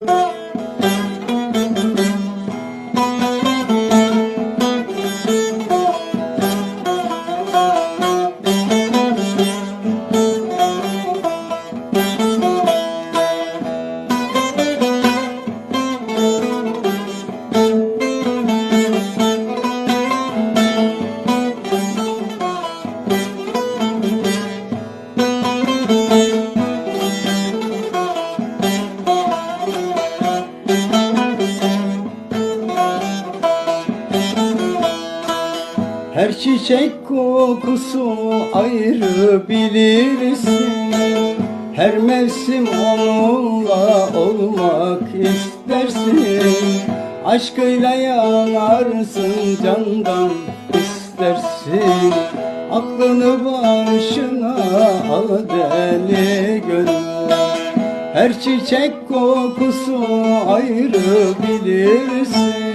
Oh. Her çiçek kokusu ayrı bilirsin. Her mevsim onunla olmak istersin. Aşkıyla yanarsın candan istersin. Aklını başına al deli gönül. Her çiçek kokusu ayrı bilirsin.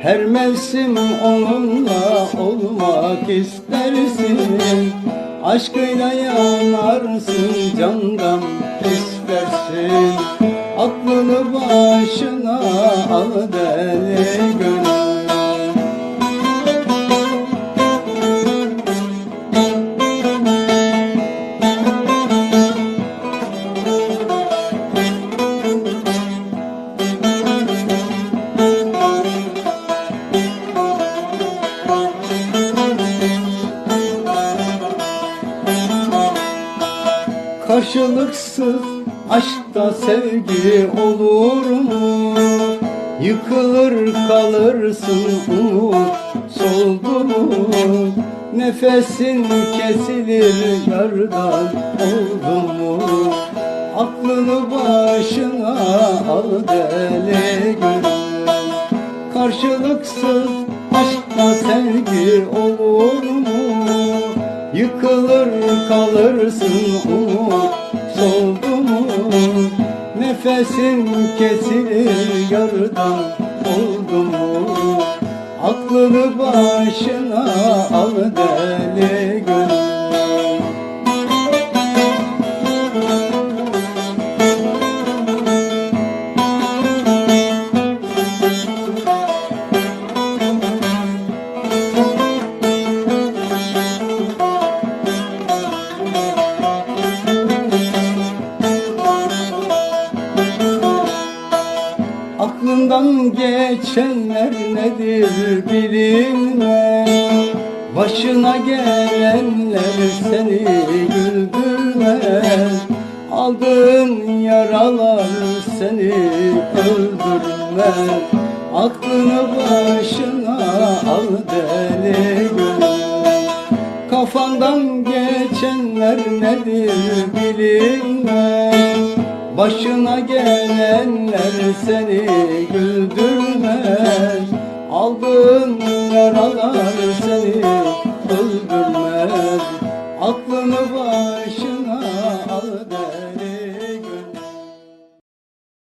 Her mevsim onunla olmak istersin Aşkıyla yanarsın candan istersin. Aklını başına al deli gönül Karşılıksız aşkta sevgi olur mu? Yıkılır kalırsın umut soldu mu? Nefesin kesilir yardan oldu mu? Aklını başına al deli gönül Karşılıksız aşkta sevgi olur? Yıkılır kalırsın umut soldu mu? Nefesin kesilir yardan oldu mu? Aklını başına al deli gönül Aklından geçenler nedir bilinmez. Başına gelenler seni güldürmez. Aldığın yaralar seni öldürmez. Aklını başına al deli gönül. Kafandan geçenler nedir bilinmez Başına gelenler seni güldürmez. Aldığın yaralar seni öldürmez. Aklını başına al der.